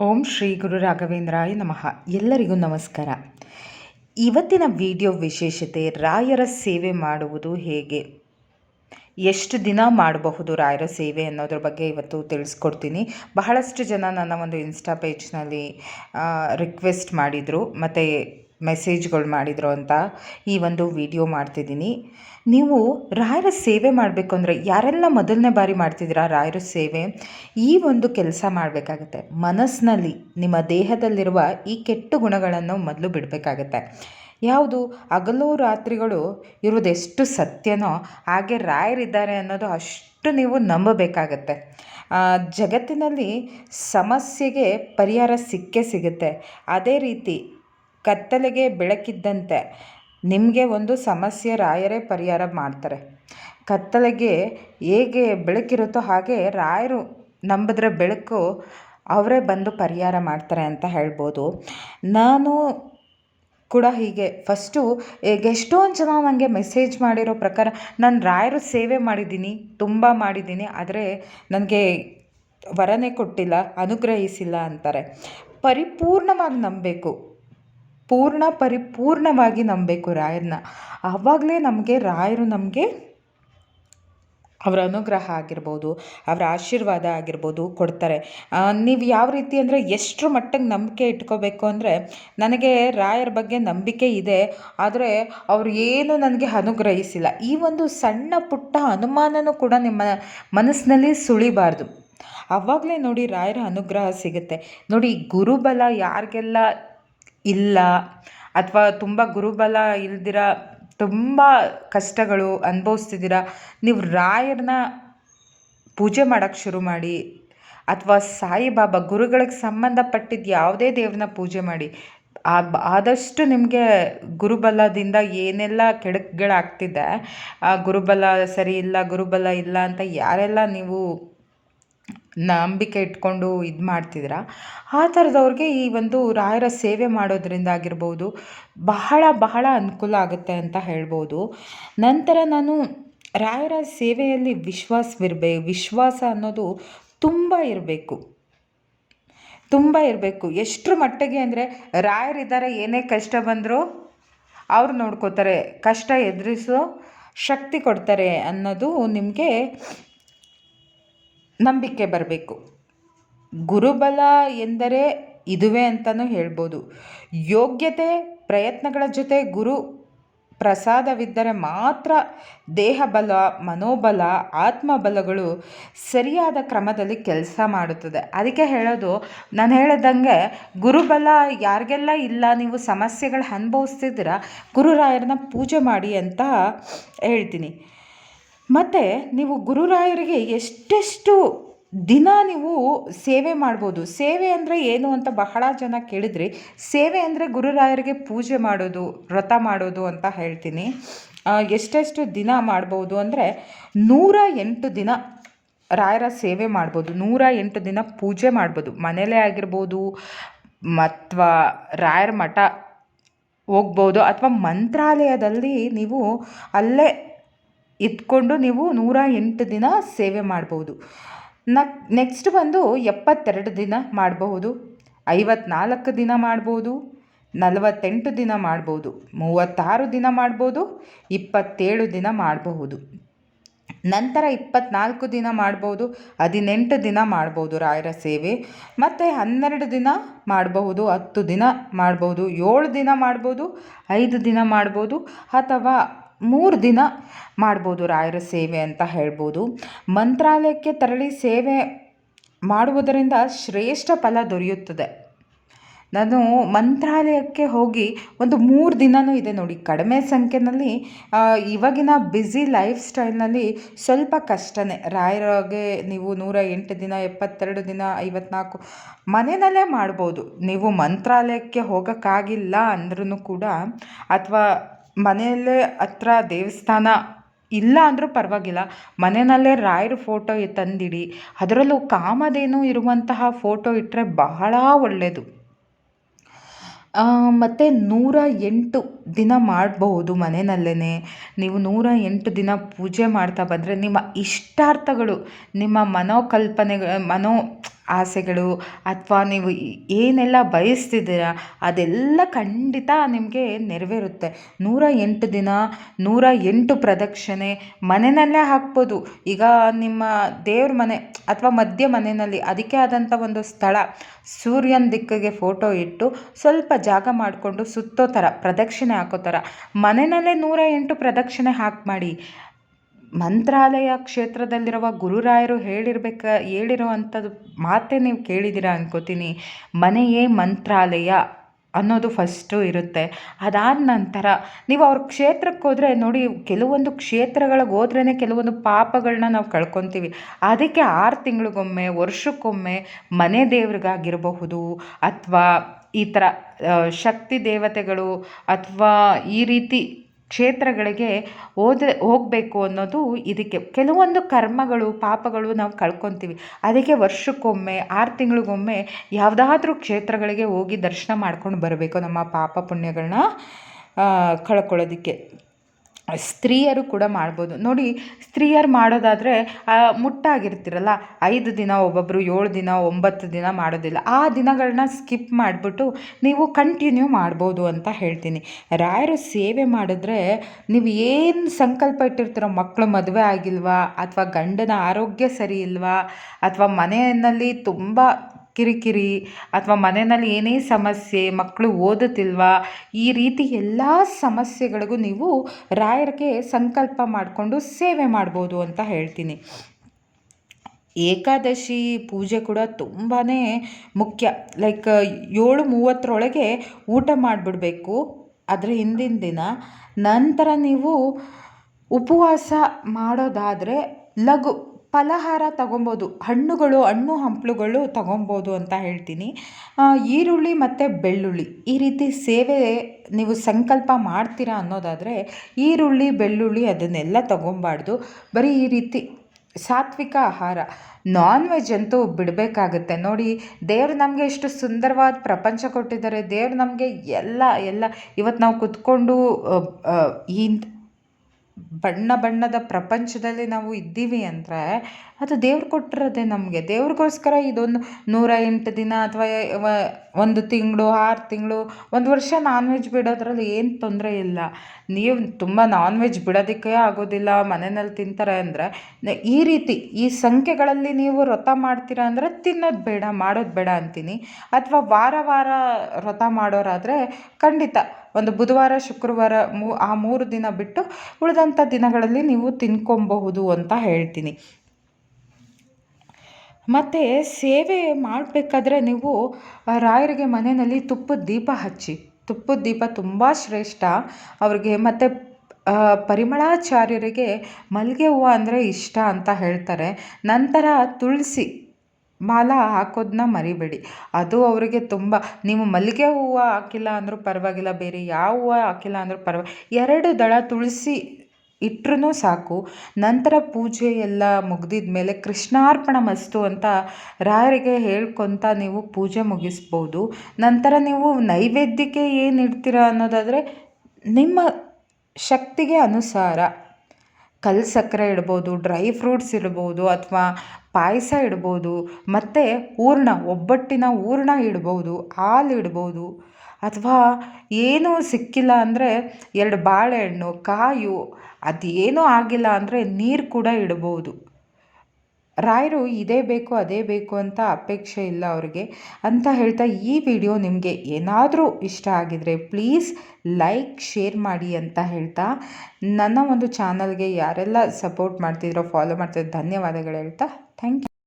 ಓಂ ಶ್ರೀ ಗುರು ರಾಘವೇಂದ್ರಾಯ ನಮಃ. ಎಲ್ಲರಿಗೂ ನಮಸ್ಕಾರ. ಇವತ್ತಿನ ವಿಡಿಯೋ ವಿಶೇಷತೆ, ರಾಯರ ಸೇವೆ ಮಾಡುವುದು ಹೇಗೆ? ಎಷ್ಟು ದಿನ ಮಾಡಬಹುದು ರಾಯರ ಸೇವೆ ಅನ್ನೋದ್ರ ಬಗ್ಗೆ ಇವತ್ತು ತಿಳಿಸ್ಕೊಡ್ತೀನಿ. ಬಹಳಷ್ಟು ಜನ ನನ್ನ ಒಂದು ಇನ್ಸ್ಟಾ ಪೇಜ್ನಲ್ಲಿ ರಿಕ್ವೆಸ್ಟ್ ಮಾಡಿದರು. ಮತ್ತು ಮೆಸೇಜ್ಗಳು ಮಾಡಿದರು ಅಂತ ಈ ಒಂದು ವಿಡಿಯೋ ಮಾಡ್ತಿದ್ದೀನಿ. ನೀವು ರಾಯರ ಸೇವೆ ಮಾಡಬೇಕು ಅಂದರೆ ಯಾರೆಲ್ಲ ಮೊದಲನೇ ಬಾರಿ ಮಾಡ್ತಿದ್ದೀರಾ ರಾಯರ ಸೇವೆ, ಈ ಒಂದು ಕೆಲಸ ಮಾಡಬೇಕಾಗತ್ತೆ. ಮನಸ್ಸಿನಲ್ಲಿ, ನಿಮ್ಮ ದೇಹದಲ್ಲಿರುವ ಈ ಕೆಟ್ಟು ಗುಣಗಳನ್ನು ಮೊದಲು ಬಿಡಬೇಕಾಗತ್ತೆ. ಯಾವುದು? ಹಗಲು ರಾತ್ರಿಗಳು ಇರೋದೆಷ್ಟು ಸತ್ಯನೋ ಹಾಗೆ ರಾಯರಿದ್ದಾರೆ ಅನ್ನೋದು ಅಷ್ಟು ನೀವು ನಂಬಬೇಕಾಗತ್ತೆ. ಜಗತ್ತಿನಲ್ಲಿ ಸಮಸ್ಯೆಗೆ ಪರಿಹಾರ ಸಿಕ್ಕೇ ಸಿಗುತ್ತೆ. ಅದೇ ರೀತಿ ಕತ್ತಲೆಗೆ ಬೆಳಕಿದ್ದಂತೆ ನಿಮಗೆ ಒಂದು ಸಮಸ್ಯೆ ರಾಯರೇ ಪರಿಹಾರ ಮಾಡ್ತಾರೆ. ಕತ್ತಲೆಗೆ ಹೇಗೆ ಬೆಳಕಿರುತ್ತೋ ಹಾಗೆ ರಾಯರು ನಂಬಿದ್ರೆ ಬೆಳಕು ಅವರೇ ಬಂದು ಪರಿಹಾರ ಮಾಡ್ತಾರೆ ಅಂತ ಹೇಳ್ಬೋದು. ನಾನು ಕೂಡ ಹೀಗೆ. ಫಸ್ಟು ಈಗ ಎಷ್ಟೊಂದು ಜನ ನನಗೆ ಮೆಸೇಜ್ ಮಾಡಿರೋ ಪ್ರಕಾರ ನಾನು ರಾಯರು ಸೇವೆ ಮಾಡಿದ್ದೀನಿ, ತುಂಬ ಮಾಡಿದ್ದೀನಿ, ಆದರೆ ನನಗೆ ವರನೇ ಕೊಟ್ಟಿಲ್ಲ, ಅನುಗ್ರಹಿಸಿಲ್ಲ ಅಂತಾರೆ. ಪರಿಪೂರ್ಣವಾಗಿ ನಂಬಬೇಕು. ಪೂರ್ಣ ಪರಿಪೂರ್ಣವಾಗಿ ನಂಬಬೇಕು ರಾಯರನ್ನ. ಆವಾಗಲೇ ನಮಗೆ ರಾಯರು ನಮಗೆ ಅವರ ಅನುಗ್ರಹ ಆಗಿರ್ಬೋದು, ಅವರ ಆಶೀರ್ವಾದ ಆಗಿರ್ಬೋದು ಕೊಡ್ತಾರೆ. ನೀವು ಯಾವ ರೀತಿ ಅಂದರೆ ಎಷ್ಟರ ಮಟ್ಟಿಗೆ ನಂಬಿಕೆ ಇಟ್ಕೋಬೇಕು ಅಂದರೆ ನನಗೆ ರಾಯರ ಬಗ್ಗೆ ನಂಬಿಕೆ ಇದೆ, ಆದರೆ ಅವರು ಏನು ನನಗೆ ಅನುಗ್ರಹಿಸಿಲ್ಲ. ಈ ಒಂದು ಸಣ್ಣ ಪುಟ್ಟ ಅನುಮಾನನೂ ಕೂಡ ನಿಮ್ಮ ಮನಸ್ಸಿನಲ್ಲಿ ಸುಳಿಬಾರ್ದು. ಆವಾಗಲೇ ನೋಡಿ ರಾಯರ ಅನುಗ್ರಹ ಸಿಗುತ್ತೆ. ನೋಡಿ ಗುರುಬಲ ಯಾರಿಗೆಲ್ಲ ಇಲ್ಲ. ಅಥವಾ ತುಂಬ ಗುರುಬಲ ಇಲ್ದಿರ ತುಂಬ ಕಷ್ಟಗಳು ಅನುಭವಿಸ್ತಿದ್ದೀರ? ನೀವು ರಾಯರನ್ನ ಪೂಜೆ ಮಾಡೋಕ್ಕೆ ಶುರು ಮಾಡಿ, ಅಥವಾ ಸಾಯಿಬಾಬಾ ಗುರುಗಳಿಗೆ ಸಂಬಂಧಪಟ್ಟಿದ್ದು ಯಾವುದೇ ದೇವ್ರನ್ನ ಪೂಜೆ ಮಾಡಿ ಆದಷ್ಟು ನಿಮಗೆ ಗುರುಬಲದಿಂದ ಏನೆಲ್ಲ ಕೆಡುಕುಗಳಾಗ್ತಿದೆ? ಗುರುಬಲ ಸರಿ ಇಲ್ಲ, ಗುರುಬಲ ಇಲ್ಲ ಅಂತ ಯಾರೆಲ್ಲ ನೀವು ನಂಬಿಕೆ ಇಟ್ಕೊಂಡು ಇದು ಮಾಡ್ತಿದ್ದೀರ? ಆ ಥರದವ್ರಿಗೆ ಈ ಒಂದು ರಾಯರ ಸೇವೆ ಮಾಡೋದ್ರಿಂದ ಆಗಿರ್ಬೋದು ಬಹಳ ಬಹಳ ಅನುಕೂಲ ಆಗುತ್ತೆ ಅಂತ ಹೇಳ್ಬೋದು. ನಂತರ ನಾನು ರಾಯರ ಸೇವೆಯಲ್ಲಿ ವಿಶ್ವಾಸವಿರ್ಬೇ ವಿಶ್ವಾಸ ಅನ್ನೋದು ತುಂಬ ಇರಬೇಕು. ತುಂಬ ಇರಬೇಕು. ಎಷ್ಟರ ಮಟ್ಟಿಗೆ ಅಂದರೆ ರಾಯರಿದ್ದಾರೆ ಏನೇ ಕಷ್ಟ ಬಂದರೂ ಅವ್ರು ನೋಡ್ಕೋತಾರೆ. ಕಷ್ಟ ಎದುರಿಸೋ ಶಕ್ತಿ ಕೊಡ್ತಾರೆ ಅನ್ನೋದು ನಿಮಗೆ ನಂಬಿಕೆ ಬರಬೇಕು. ಗುರುಬಲ ಎಂದರೆ ಇದುವೇ ಅಂತಲೂ ಹೇಳ್ಬೋದು. ಯೋಗ್ಯತೆ, ಪ್ರಯತ್ನಗಳ ಜೊತೆ ಗುರು ಪ್ರಸಾದವಿದ್ದರೆ ಮಾತ್ರ ದೇಹಬಲ, ಮನೋಬಲ, ಆತ್ಮಬಲಗಳು ಸರಿಯಾದ ಕ್ರಮದಲ್ಲಿ ಕೆಲಸ ಮಾಡುತ್ತದೆ. ಅದಕ್ಕೆ ಹೇಳೋದು, ನಾನು ಹೇಳದಂಗೆ ಗುರುಬಲ ಯಾರಿಗೆಲ್ಲ ಇಲ್ಲ, ನೀವು ಸಮಸ್ಯೆಗಳು ಅನುಭವಿಸ್ತಿದ್ದೀರ, ಗುರುರಾಯರನ್ನ ಪೂಜೆ ಮಾಡಿ ಅಂತ ಹೇಳ್ತೀನಿ. ಮತ್ತು ನೀವು ಗುರುರಾಯರಿಗೆ ಎಷ್ಟೆಷ್ಟು ದಿನ ನೀವು ಸೇವೆ ಮಾಡ್ಬೋದು? ಸೇವೆ ಅಂದರೆ ಏನು ಅಂತ ಬಹಳ ಜನ ಕೇಳಿದ್ರಿ, ಸೇವೆ ಅಂದರೆ ಗುರುರಾಯರಿಗೆ ಪೂಜೆ ಮಾಡೋದು, ವ್ರತ ಮಾಡೋದು ಅಂತ ಹೇಳ್ತೀನಿ. ಎಷ್ಟೆಷ್ಟು ದಿನ ಮಾಡ್ಬೋದು ಅಂದರೆ ನೂರ ಎಂಟು ದಿನ ರಾಯರ ಸೇವೆ ಮಾಡ್ಬೋದು. ನೂರ ಎಂಟು ದಿನ ಪೂಜೆ ಮಾಡ್ಬೋದು. ಮನೇಲೇ ಆಗಿರ್ಬೋದು ಅಥವಾ ರಾಯರ ಮಠ ಹೋಗ್ಬೋದು, ಅಥವಾ ಮಂತ್ರಾಲಯದಲ್ಲಿ ನೀವು ಅಲ್ಲೇ ಇದ್ಕೊಂಡು ನೀವು ನೂರ ಎಂಟು ದಿನ ಸೇವೆ ಮಾಡ್ಬೋದು. ನ ನೆಕ್ಸ್ಟ್ ಬಂದು ಎಪ್ಪತ್ತೆರಡು ದಿನ ಮಾಡಬಹುದು. ಐವತ್ನಾಲ್ಕು ದಿನ ಮಾಡ್ಬೋದು. ನಲವತ್ತೆಂಟು ದಿನ ಮಾಡ್ಬೋದು. ಮೂವತ್ತಾರು ದಿನ ಮಾಡ್ಬೋದು. ಇಪ್ಪತ್ತೇಳು ದಿನ ಮಾಡಬಹುದು. ನಂತರ ಇಪ್ಪತ್ನಾಲ್ಕು ದಿನ ಮಾಡ್ಬೋದು. ಹದಿನೆಂಟು ದಿನ ಮಾಡ್ಬೋದು ರಾಯರ ಸೇವೆ. ಮತ್ತು ಹನ್ನೆರಡು ದಿನ ಮಾಡಬಹುದು. ಹತ್ತು ದಿನ ಮಾಡ್ಬೋದು. ಏಳು ದಿನ ಮಾಡ್ಬೋದು. ಐದು ದಿನ ಮಾಡ್ಬೋದು. ಅಥವಾ ಮೂರು ದಿನ ಮಾಡ್ಬೋದು ರಾಯರ ಸೇವೆ ಅಂತ ಹೇಳ್ಬೋದು. ಮಂತ್ರಾಲಯಕ್ಕೆ ತೆರಳಿ ಸೇವೆ ಮಾಡುವುದರಿಂದ ಶ್ರೇಷ್ಠ ಫಲ ದೊರೆಯುತ್ತದೆ. ನಾನು ಮಂತ್ರಾಲಯಕ್ಕೆ ಹೋಗಿ ಒಂದು ಮೂರು ದಿನವೂ ಇದೆ ನೋಡಿ. ಕಡಿಮೆ ಸಂಖ್ಯೆಯಲ್ಲಿ ಇವಾಗಿನ ಬ್ಯುಸಿ ಲೈಫ್ ಸ್ಟೈಲ್ನಲ್ಲಿ ಸ್ವಲ್ಪ ಕಷ್ಟನೇ. ರಾಯರಾಗೆ ನೀವು ನೂರ ಎಂಟು ದಿನ, ಎಪ್ಪತ್ತೆರಡು ದಿನ, ಐವತ್ನಾಲ್ಕು ಮನೆಯಲ್ಲೇ ಮಾಡ್ಬೋದು. ನೀವು ಮಂತ್ರಾಲಯಕ್ಕೆ ಹೋಗೋಕ್ಕಾಗಿಲ್ಲ ಅಂದ್ರೂ ಕೂಡ, ಅಥವಾ ಮನೆಯಲ್ಲೇ ಹತ್ರ ದೇವಸ್ಥಾನ ಇಲ್ಲ ಅಂದರೂ ಪರವಾಗಿಲ್ಲ. ಮನೆಯಲ್ಲೇ ರಾಯರ ಫೋಟೋ ತಂದಿಡಿ. ಅದರಲ್ಲೂ ಕಾಮಧೇನು ಇರುವಂತಹ ಫೋಟೋ ಇಟ್ಟರೆ ಬಹಳ ಒಳ್ಳೆಯದು ಮತ್ತು ನೂರ ಎಂಟು ದಿನ ಮಾಡಬಹುದು ಮನೆಯಲ್ಲೇ. ನೀವು ನೂರ ಎಂಟು ದಿನ ಪೂಜೆ ಮಾಡ್ತಾ ಬಂದರೆ ನಿಮ್ಮ ಇಷ್ಟಾರ್ಥಗಳು, ನಿಮ್ಮ ಮನೋಕಲ್ಪನೆ ಮನೋ ಆಸೆಗಳು ಅಥವಾ ನೀವು ಏನೆಲ್ಲ ಬಯಸ್ತಿದ್ದೀರ, ಅದೆಲ್ಲ ಖಂಡಿತ ನಿಮಗೆ ನೆರವೇರುತ್ತೆ. ನೂರ ಎಂಟು ದಿನ, ನೂರ ಎಂಟು ಪ್ರದಕ್ಷಿಣೆ ಮನೆಯಲ್ಲೇ ಹಾಕ್ಬೋದು. ಈಗ ನಿಮ್ಮ ದೇವ್ರ ಮನೆ ಅಥವಾ ಮಧ್ಯ ಮನೆಯಲ್ಲಿ ಅದಕ್ಕೆ ಆದಂಥ ಒಂದು ಸ್ಥಳ, ಸೂರ್ಯನ ದಿಕ್ಕಿಗೆ ಫೋಟೋ ಇಟ್ಟು ಸ್ವಲ್ಪ ಜಾಗ ಮಾಡಿಕೊಂಡು ಸುತ್ತೋ ಥರ, ಪ್ರದಕ್ಷಿಣೆ ಹಾಕೋ ಥರ ಮನೆಯಲ್ಲೇ ನೂರ ಎಂಟು ಪ್ರದಕ್ಷಿಣೆ ಹಾಕಿ ಮಾಡಿ. ಮಂತ್ರಾಲಯ ಕ್ಷೇತ್ರದಲ್ಲಿರುವ ಗುರುರಾಯರು ಹೇಳಿರ್ಬೇಕ ಹೇಳಿರೋ ಅಂಥದ್ದು ಮಾತೇ ನೀವು ಕೇಳಿದ್ದೀರ ಅನ್ಕೋತೀನಿ. ಮನೆಯೇ ಮಂತ್ರಾಲಯ ಅನ್ನೋದು ಫಸ್ಟು ಇರುತ್ತೆ. ಅದಾದ ನಂತರ ನೀವು ಅವ್ರ ಕ್ಷೇತ್ರಕ್ಕೆ ಹೋದರೆ ನೋಡಿ, ಕೆಲವೊಂದು ಕ್ಷೇತ್ರಗಳಿಗೆ ಹೋದ್ರೇ ಕೆಲವೊಂದು ಪಾಪಗಳನ್ನ ನಾವು ಕಳ್ಕೊತೀವಿ. ಅದಕ್ಕೆ ಆರು ತಿಂಗಳಿಗೊಮ್ಮೆ, ವರ್ಷಕ್ಕೊಮ್ಮೆ ಮನೆ ದೇವ್ರಿಗಾಗಿರಬಹುದು ಅಥವಾ ಈ ಥರ ಶಕ್ತಿ ದೇವತೆಗಳು ಅಥವಾ ಈ ರೀತಿ ಕ್ಷೇತ್ರಗಳಿಗೆ ಹೋದ, ಹೋಗಬೇಕು ಅನ್ನೋದು ಇದಕ್ಕೆ. ಕೆಲವೊಂದು ಕರ್ಮಗಳು, ಪಾಪಗಳು ನಾವು ಕಳ್ಕೊತೀವಿ. ಅದಕ್ಕೆ ವರ್ಷಕ್ಕೊಮ್ಮೆ, ಆರು ತಿಂಗಳಿಗೊಮ್ಮೆ ಯಾವುದಾದ್ರೂ ಕ್ಷೇತ್ರಗಳಿಗೆ ಹೋಗಿ ದರ್ಶನ ಮಾಡ್ಕೊಂಡು ಬರಬೇಕು ನಮ್ಮ ಪಾಪ ಪುಣ್ಯಗಳನ್ನ ಕಳ್ಕೊಳ್ಳೋದಕ್ಕೆ. ಸ್ತ್ರೀಯರು ಕೂಡ ಮಾಡ್ಬೋದು. ನೋಡಿ, ಸ್ತ್ರೀಯರು ಮಾಡೋದಾದರೆ ಮುಟ್ಟಾಗಿರ್ತಿರಲ್ಲ, ಐದು ದಿನ ಒಬ್ಬೊಬ್ಬರು ಏಳು ದಿನ, ಒಂಬತ್ತು ದಿನ ಮಾಡೋದಿಲ್ಲ. ಆ ದಿನಗಳನ್ನ ಸ್ಕಿಪ್ ಮಾಡಿಬಿಟ್ಟು ನೀವು ಕಂಟಿನ್ಯೂ ಮಾಡ್ಬೋದು ಅಂತ ಹೇಳ್ತೀನಿ. ರಾಯರು ಸೇವೆ ಮಾಡಿದ್ರೆ ನೀವು ಏನು ಸಂಕಲ್ಪ ಇಟ್ಟಿರ್ತೀರೋ ಮಕ್ಕಳು ಮದುವೆ ಆಗಿಲ್ವಾ, ಅಥವಾ ಗಂಡನ ಆರೋಗ್ಯ ಸರಿ ಇಲ್ವಾ, ಅಥವಾ ಮನೆಯಲ್ಲಿ ತುಂಬ ಕಿರಿಕಿರಿ ಅಥವಾ ಮನೆಯಲ್ಲಿ ಏನೇ ಸಮಸ್ಯೆ ಮಕ್ಕಳು ಓದುತ್ತಿಲ್ವಾ, ಈ ರೀತಿ ಎಲ್ಲ ಸಮಸ್ಯೆಗಳಿಗೂ ನೀವು ರಾಯರಿಗೆ ಸಂಕಲ್ಪ ಮಾಡಿಕೊಂಡು ಸೇವೆ ಮಾಡ್ಬೋದು ಅಂತ ಹೇಳ್ತೀನಿ. ಏಕಾದಶಿ ಪೂಜೆ ಕೂಡ ತುಂಬಾ ಮುಖ್ಯ. ಲೈಕ್ ಏಳು ಮೂವತ್ತರೊಳಗೆ ಊಟ ಮಾಡಿಬಿಡಬೇಕು. ಅದರ ಹಿಂದಿನ ದಿನ ನಂತರ ನೀವು ಉಪವಾಸ ಮಾಡೋದಾದರೆ ಲಘು ಫಲಹಾರ ತಗೊಬೋದು, ಹಣ್ಣುಗಳು, ಹಣ್ಣು ಹಂಪಲುಗಳು ತಗೊಬೋದು ಅಂತ ಹೇಳ್ತೀನಿ. ಈರುಳ್ಳಿ ಮತ್ತು ಬೆಳ್ಳುಳ್ಳಿ. ಈ ರೀತಿ ಸೇವೆ ನೀವು ಸಂಕಲ್ಪ ಮಾಡ್ತೀರಾ ಅನ್ನೋದಾದರೆ, ಈರುಳ್ಳಿ, ಬೆಳ್ಳುಳ್ಳಿ ಅದನ್ನೆಲ್ಲ ತಗೊಬಾರ್ದು. ಬರೀ ಈ ರೀತಿ ಸಾತ್ವಿಕ ಆಹಾರ. ನಾನ್ ವೆಜ್ ಅಂತೂ ಬಿಡಬೇಕಾಗುತ್ತೆ. ನೋಡಿ, ದೇವ್ರು ನಮಗೆ ಎಷ್ಟು ಸುಂದರವಾದ ಪ್ರಪಂಚ ಕೊಟ್ಟಿದ್ದಾರೆ. ದೇವ್ರು ನಮಗೆ ಎಲ್ಲ ಎಲ್ಲ. ಇವತ್ತು ನಾವು ಕುತ್ಕೊಂಡು ಇಂಥ ಬಣ್ಣ ಬಣ್ಣದ ಪ್ರಪಂಚದಲ್ಲಿ ನಾವು ಇದ್ದೀವಿ ಅಂದರೆ ಅದು ದೇವ್ರು ಕೊಟ್ಟಿರೋದೆ ನಮಗೆ. ದೇವ್ರಿಗೋಸ್ಕರ ಇದೊಂದು ನೂರ ಎಂಟು ದಿನ ಅಥವಾ ಒಂದು ತಿಂಗಳು, ಆರು ತಿಂಗಳು, ಒಂದು ವರ್ಷ ನಾನ್ ವೆಜ್ ಬಿಡೋದ್ರಲ್ಲಿ ಏನು ತೊಂದರೆ ಇಲ್ಲ. ನೀವು ತುಂಬ ನಾನ್ ವೆಜ್ ಬಿಡೋದಕ್ಕೆ ಆಗೋದಿಲ್ಲ, ಮನೆಯಲ್ಲಿ ತಿಂತಾರೆ ಅಂದರೆ ಈ ರೀತಿ, ಈ ಸಂಖ್ಯೆಗಳಲ್ಲಿ ನೀವು ವ್ರತ ಮಾಡ್ತೀರಾ ಅಂದರೆ ತಿನ್ನೋದು ಬೇಡ, ಮಾಡೋದು ಬೇಡ ಅಂತೀನಿ. ಅಥವಾ ವಾರ ವಾರ ವ್ರತ ಮಾಡೋರಾದರೆ ಖಂಡಿತ ಒಂದು ಬುಧವಾರ, ಶುಕ್ರವಾರ ಮೂ, ಆ ಮೂರು ದಿನ ಬಿಟ್ಟು ಉಳಿದಂಥ ದಿನಗಳಲ್ಲಿ ನೀವು ತಿನ್ಕೊಬಹುದು ಅಂತ ಹೇಳ್ತೀನಿ. ಮತ್ತು ಸೇವೆ ಮಾಡಬೇಕಾದ್ರೆ ನೀವು ರಾಯರಿಗೆ ಮನೆಯಲ್ಲಿ ತುಪ್ಪದ ದೀಪ ಹಚ್ಚಿ. ತುಪ್ಪದ ದೀಪ ತುಂಬ ಶ್ರೇಷ್ಠ. ಅವ್ರಿಗೆ ಮತ್ತು ಪರಿಮಳಾಚಾರ್ಯರಿಗೆ ಮಲ್ಲಿಗೆ ಹೂವು ಅಂದರೆ ಇಷ್ಟ ಅಂತ ಹೇಳ್ತಾರೆ. ನಂತರ ತುಳಸಿ. ಮಾಲ ಹಾಕೋದನ್ನ ಮರಿಬೇಡಿ. ಅದು ಅವರಿಗೆ ತುಂಬ, ನೀವು ಮಲ್ಲಿಗೆ ಹೂವು ಹಾಕಿಲ್ಲ ಅಂದರೂ ಪರವಾಗಿಲ್ಲ, ಬೇರೆ ಯಾವ ಹೂವು ಹಾಕಿಲ್ಲ ಅಂದರೂ ಪರವಾ ಎರಡು ದಳ ತುಳಸಿ ಇಟ್ರೂ ಸಾಕು. ನಂತರ ಪೂಜೆ ಎಲ್ಲ ಮುಗ್ದಿದ ಮೇಲೆ ಕೃಷ್ಣಾರ್ಪಣ ಮಸ್ತು ಅಂತ ರಾಯರಿಗೆ ಹೇಳ್ಕೊತ ನೀವು ಪೂಜೆ ಮುಗಿಸ್ಬೋದು. ನಂತರ ನೀವು ನೈವೇದ್ಯಕ್ಕೆ ಏನು ಇಡ್ತೀರ ಅನ್ನೋದಾದರೆ ನಿಮ್ಮ ಶಕ್ತಿಗೆ ಅನುಸಾರ. ಕಲ್ಲು ಸಕ್ಕರೆ ಇಡ್ಬೋದು, ಡ್ರೈ ಫ್ರೂಟ್ಸ್ ಇಡ್ಬೋದು ಅಥವಾ ಪಾಯಸ ಇಡ್ಬೋದು, ಮತ್ತು ಹೂರ್ಣ, ಒಬ್ಬಟ್ಟಿನ ಹೂರ್ಣ ಇಡ್ಬೋದು, ಹಾಲು ಇಡ್ಬೋದು. ಅಥವಾ ಏನೂ ಸಿಕ್ಕಿಲ್ಲ ಅಂದರೆ ಎರಡು ಬಾಳೆಹಣ್ಣು, ಕಾಯು, ಅದೇನೂ ಆಗಿಲ್ಲ ಅಂದರೆ ನೀರು ಕೂಡ ಇಡ್ಬೋದು. ರಾಯರು ಇದೇ ಬೇಕು, ಅದೇ ಬೇಕು ಅಂತ ಅಪೇಕ್ಷೆ ಇಲ್ಲ ಅವ್ರಿಗೆ. ಅಂತ ಹೇಳ್ತಾ ಈ ವಿಡಿಯೋ ನಿಮಗೆ ಏನಾದರೂ ಇಷ್ಟ ಆಗಿದರೆ ಪ್ಲೀಸ್ ಲೈಕ್ ಶೇರ್ ಮಾಡಿ ಅಂತ ಹೇಳ್ತಾ ನನ್ನ ಒಂದು ಚಾನಲ್ಗೆ ಯಾರೆಲ್ಲ ಸಪೋರ್ಟ್ ಮಾಡ್ತಿದ್ರೋ ಫಾಲೋ ಮಾಡ್ತಿದ್ರೋ ಧನ್ಯವಾದಗಳು ಹೇಳ್ತಾ. Thank you